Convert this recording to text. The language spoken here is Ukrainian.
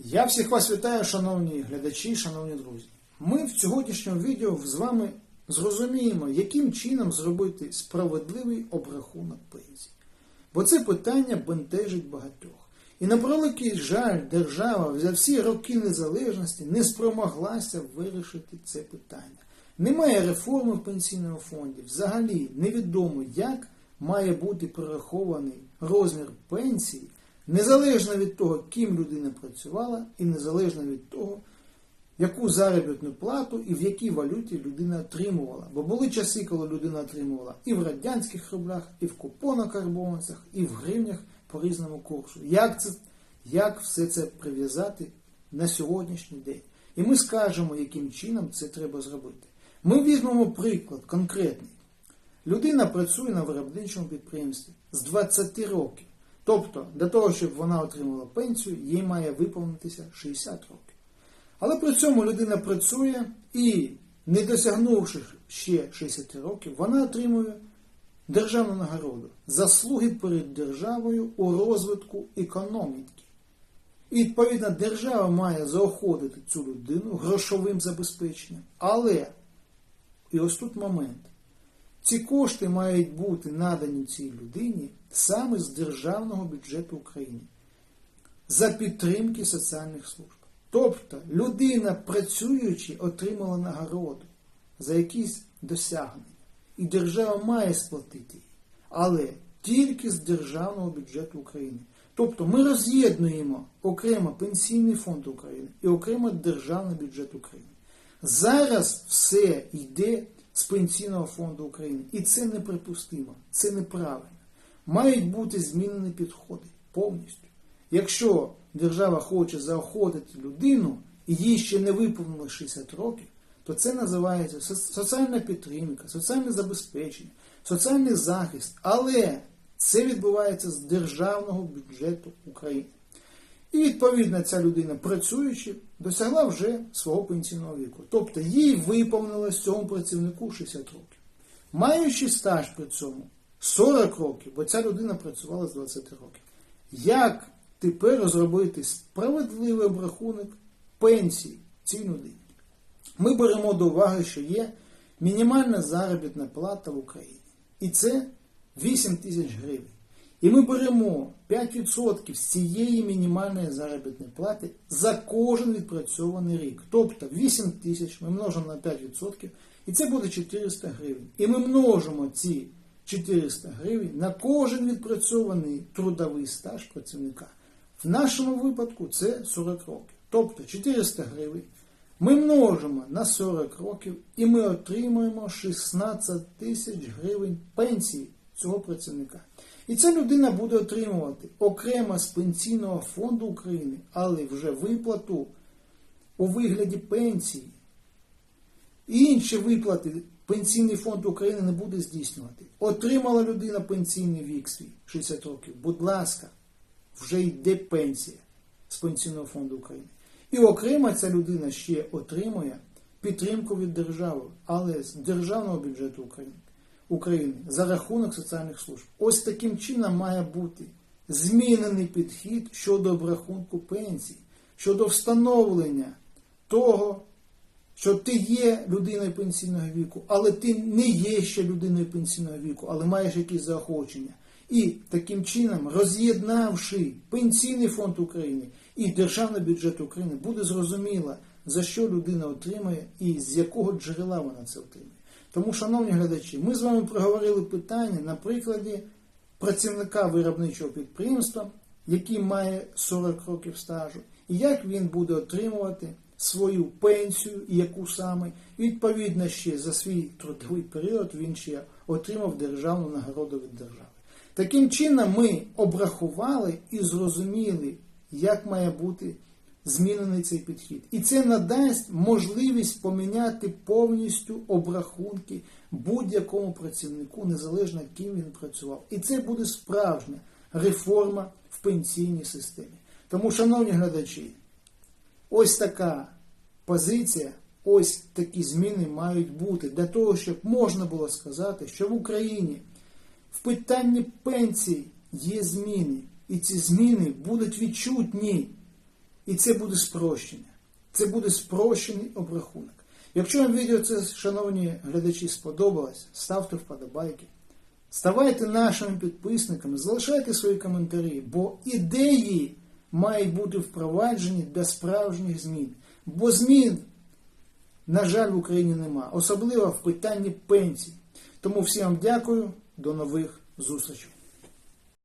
Я всіх вас вітаю, шановні глядачі, шановні друзі. Ми в сьогоднішньому відео з вами зрозуміємо, яким чином зробити справедливий обрахунок пенсій. Бо це питання бентежить багатьох. І на превеликий жаль, держава за всі роки незалежності не спромоглася вирішити це питання. Немає реформи в пенсійному фонді. Взагалі невідомо, як має бути прорахований розмір пенсії, незалежно від того, ким людина працювала, і незалежно від того, яку заробітну плату і в якій валюті людина отримувала. Бо були часи, коли людина отримувала і в радянських рублях, і в купонокарбованцях, і в гривнях по різному курсу. Як, це, як все це прив'язати на сьогоднішній день? І ми скажемо, яким чином це треба зробити. Ми візьмемо приклад конкретний. Людина працює на виробничому підприємстві з 20 років. Тобто, для того, щоб вона отримала пенсію, їй має виповнитися 60 років. Але при цьому людина працює і, не досягнувши ще 60 років, вона отримує державну нагороду заслуги перед державою у розвитку економіки. І відповідно держава має заохотити цю людину грошовим забезпеченням. Але, і ось тут момент, ці кошти мають бути надані цій людині саме з державного бюджету України за підтримки соціальних служб. Тобто людина, працюючи, отримала нагороду за якісь досягнення. І держава має сплатити її. Але тільки з державного бюджету України. Тобто ми роз'єднуємо окремо Пенсійний фонд України і окремо Державний бюджет України. Зараз все йде з Пенсійного фонду України. І це неприпустимо, це неправильно. Мають бути змінені підходи повністю. Якщо держава хоче заохотити людину і їй ще не виповнило 60 років, то це називається соціальна підтримка, соціальне забезпечення, соціальний захист. Але це відбувається з державного бюджету України. І відповідно ця людина, працюючи, досягла вже свого пенсійного віку. Тобто їй виповнилось цьому працівнику 60 років. Маючи стаж при цьому 40 років, бо ця людина працювала з 20 років. Як тепер розробити справедливий обрахунок пенсії цій людині? Ми беремо до уваги, що є мінімальна заробітна плата в Україні. І це 8 тисяч гривень. І ми беремо 5% з цієї мінімальної заробітної плати за кожен відпрацьований рік. Тобто 8 тисяч ми множимо на 5%, і це буде 400 гривень. І ми множимо ці 400 гривень на кожен відпрацьований трудовий стаж працівника. В нашому випадку це 40 років. Тобто 400 гривень ми множимо на 40 років і ми отримуємо 16 тисяч гривень пенсії цього працівника. І ця людина буде отримувати окремо з Пенсійного фонду України, але вже виплату у вигляді пенсії. І Інші виплати Пенсійний фонд України не буде здійснювати. Отримала людина пенсійний вік свій 60 років. Будь ласка, вже йде пенсія з Пенсійного фонду України. І окремо ця людина ще отримує підтримку від держави, але з державного бюджету України. України за рахунок соціальних служб. Ось таким чином має бути змінений підхід щодо обрахунку пенсій, щодо встановлення того, що ти є людиною пенсійного віку, але ти не є ще людиною пенсійного віку, але маєш якісь заохочення. І таким чином, роз'єднавши Пенсійний фонд України і Державний бюджет України, буде зрозуміло, за що людина отримує і з якого джерела вона це отримує. Тому, шановні глядачі, ми з вами проговорили питання на прикладі працівника виробничого підприємства, який має 40 років стажу, і як він буде отримувати свою пенсію, і яку саме, відповідно ще за свій трудовий період він ще отримав державну нагороду від держави. Таким чином, ми обрахували і зрозуміли, як має бути змінений цей підхід. І це надасть можливість поміняти повністю обрахунки будь-якому працівнику, незалежно ким він працював. І це буде справжня реформа в пенсійній системі. Тому, шановні глядачі, ось така позиція, ось такі зміни мають бути для того, щоб можна було сказати, що в Україні в питанні пенсій є зміни, і ці зміни будуть відчутні. І це буде спрощення. Це буде спрощений обрахунок. Якщо вам відео це, шановні глядачі, сподобалось, ставте вподобайки. Ставайте нашими підписниками, залишайте свої коментарі, бо ідеї мають бути впроваджені для справжніх змін. Бо змін, на жаль, в Україні нема, особливо в питанні пенсій. Тому всім вам дякую, до нових зустрічей.